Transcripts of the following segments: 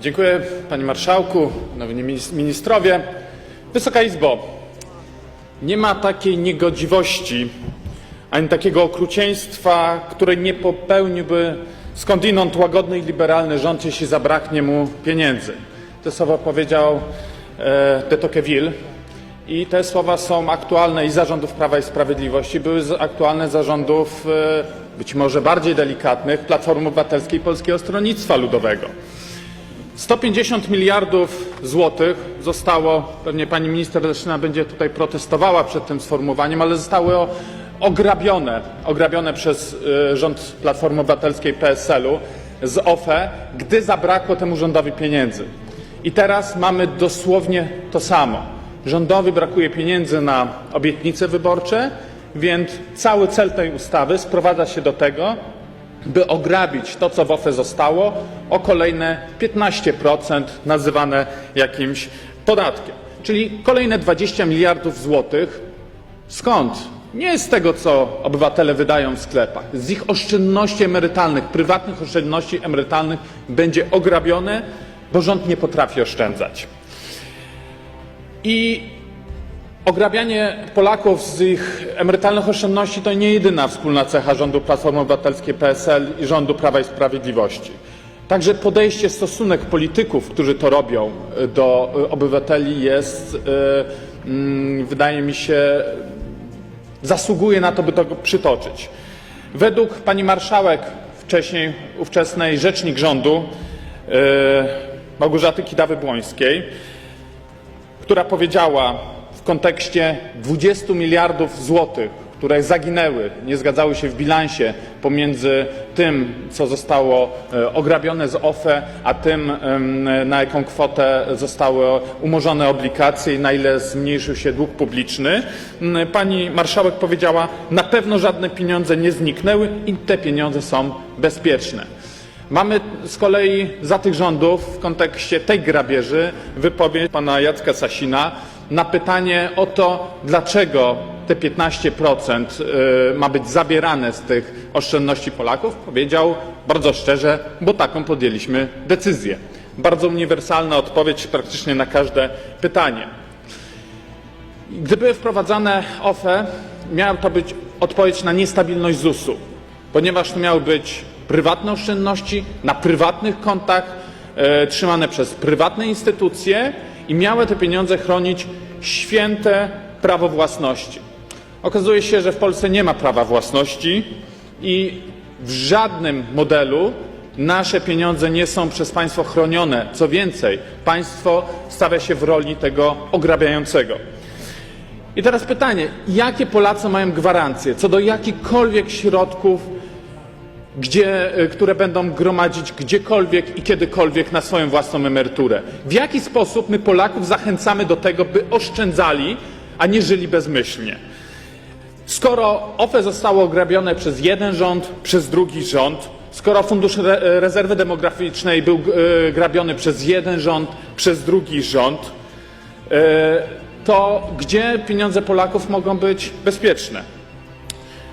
Dziękuję Panie Marszałku, nowi minis- ministrowie. Wysoka Izbo, nie ma takiej niegodziwości ani takiego okrucieństwa, której nie popełniłby skądinąd łagodny i liberalny rząd, jeśli zabraknie mu pieniędzy. Te słowa powiedział e, de Tocqueville i te słowa są aktualne i zarządów Prawa i Sprawiedliwości, były aktualne zarządów e, być może bardziej delikatnych Platformy Obywatelskiej Polskiego Stronnictwa Ludowego. 150 miliardów złotych zostało, pewnie pani minister Leszczyna będzie tutaj protestowała przed tym sformułowaniem, ale zostało ograbione, ograbione przez y, rząd Platformy Obywatelskiej PSL-u z OFE, gdy zabrakło temu rządowi pieniędzy. I teraz mamy dosłownie to samo. Rządowi brakuje pieniędzy na obietnice wyborcze, więc cały cel tej ustawy sprowadza się do tego, by ograbić to, co w OFE zostało, o kolejne 15% nazywane jakimś podatkiem. Czyli kolejne 20 miliardów złotych. Skąd? Nie z tego, co obywatele wydają w sklepach. Z ich oszczędności emerytalnych, prywatnych oszczędności emerytalnych będzie ograbione, bo rząd nie potrafi oszczędzać. I Ograbianie Polaków z ich emerytalnych oszczędności to nie jedyna wspólna cecha rządu Platformy Obywatelskiej PSL i rządu Prawa i Sprawiedliwości. Także podejście, stosunek polityków, którzy to robią do obywateli jest, y, mm, wydaje mi się, zasługuje na to, by to przytoczyć. Według pani marszałek, wcześniej ówczesnej rzecznik rządu y, Małgorzaty Kidawy-Błońskiej, która powiedziała kontekście 20 miliardów złotych, które zaginęły, nie zgadzały się w bilansie pomiędzy tym, co zostało e, ograbione z OFE, a tym, na jaką kwotę zostały umorzone obligacje i na ile zmniejszył się dług publiczny. m, Pani marszałek powiedziała, na pewno żadne pieniądze nie zniknęły i te pieniądze są bezpieczne. Mamy z kolei za tych rządów w kontekście tej grabieży wypowiedź pana Jacka Sasina na pytanie o to, dlaczego te 15% y, ma być zabierane z tych oszczędności Polaków, powiedział bardzo szczerze, bo taką podjęliśmy decyzję. Bardzo uniwersalna odpowiedź praktycznie na każde pytanie. Gdy były wprowadzane OFE, miała to być odpowiedź na niestabilność ZUS-u, ponieważ to miały być prywatne oszczędności na prywatnych kontach, e, trzymane przez prywatne instytucje i miały te pieniądze chronić święte prawo własności. Okazuje się, że w Polsce nie ma prawa własności i w żadnym modelu nasze pieniądze nie są przez państwo chronione. Co więcej, państwo stawia się w roli tego ograbiającego. I teraz pytanie, jakie Polacy mają gwarancje co do jakichkolwiek środków, gdzie, y, które będą gromadzić gdziekolwiek i kiedykolwiek na swoją własną emeryturę? W jaki sposób my Polaków zachęcamy do tego, by oszczędzali, a nie żyli bezmyślnie? Skoro OFE zostało ograbione przez jeden rząd, przez drugi rząd, skoro Fundusz Re Rezerwy Demograficznej był e, grabiony przez jeden rząd, przez drugi rząd, e, to gdzie pieniądze Polaków mogą być bezpieczne?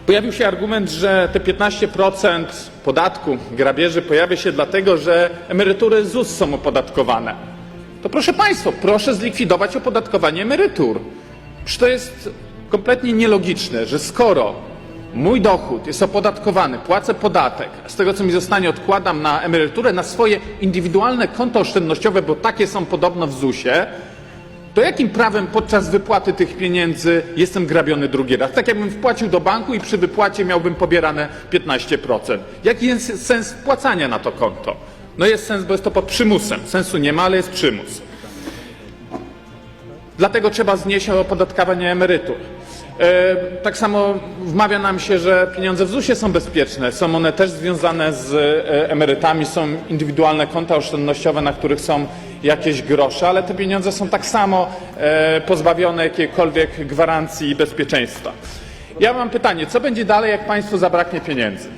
Pojawił się argument, że te 15% podatku grabieży pojawia się dlatego, że emerytury ZUS są opodatkowane. To proszę Państwa, proszę zlikwidować opodatkowanie emerytur. Przecież to jest kompletnie nielogiczne, że skoro mój dochód jest opodatkowany, płacę podatek, a z tego co mi zostanie odkładam na emeryturę, na swoje indywidualne konto oszczędnościowe, bo takie są podobno w ZUS-ie, to jakim prawem podczas wypłaty tych pieniędzy jestem grabiony drugi raz? Tak jakbym wpłacił do banku i przy wypłacie miałbym pobierane 15%. Jaki jest sens wpłacania na to konto? No jest sens, bo jest to pod przymusem. Sensu nie ma, ale jest przymus. Dlatego trzeba znieść opodatkowanie emerytur. E, Tak samo wmawia nam się, że pieniądze w ZUS-ie są bezpieczne. Są one też związane z e, emerytami, są indywidualne konta oszczędnościowe, na których są jakieś grosze, ale te pieniądze są tak samo e, pozbawione jakiejkolwiek gwarancji i bezpieczeństwa. Ja mam pytanie, co będzie dalej, jak państwu zabraknie pieniędzy?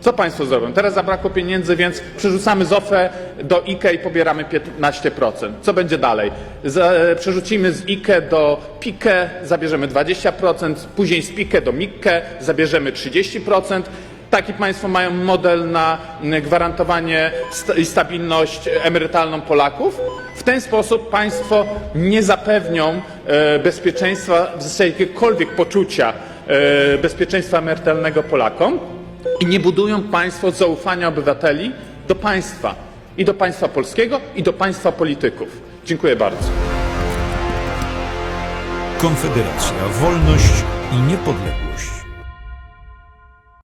Co Państwo zrobią? Teraz zabrakło pieniędzy, więc przerzucamy z OFE do IKE i pobieramy 15%. Co będzie dalej? E, przerzucimy z IKE do PIKE, zabierzemy 20%, później z PIKE do MIKE zabierzemy 30%. Taki Państwo mają model na gwarantowanie sta- i stabilność emerytalną Polaków? W ten sposób Państwo nie zapewnią e, bezpieczeństwa, w zasadzie jakiegokolwiek poczucia e, bezpieczeństwa emerytalnego Polakom i nie budują Państwo zaufania obywateli do państwa i do państwa polskiego i do państwa polityków. Dziękuję bardzo. Konfederacja, wolność i niepodległość.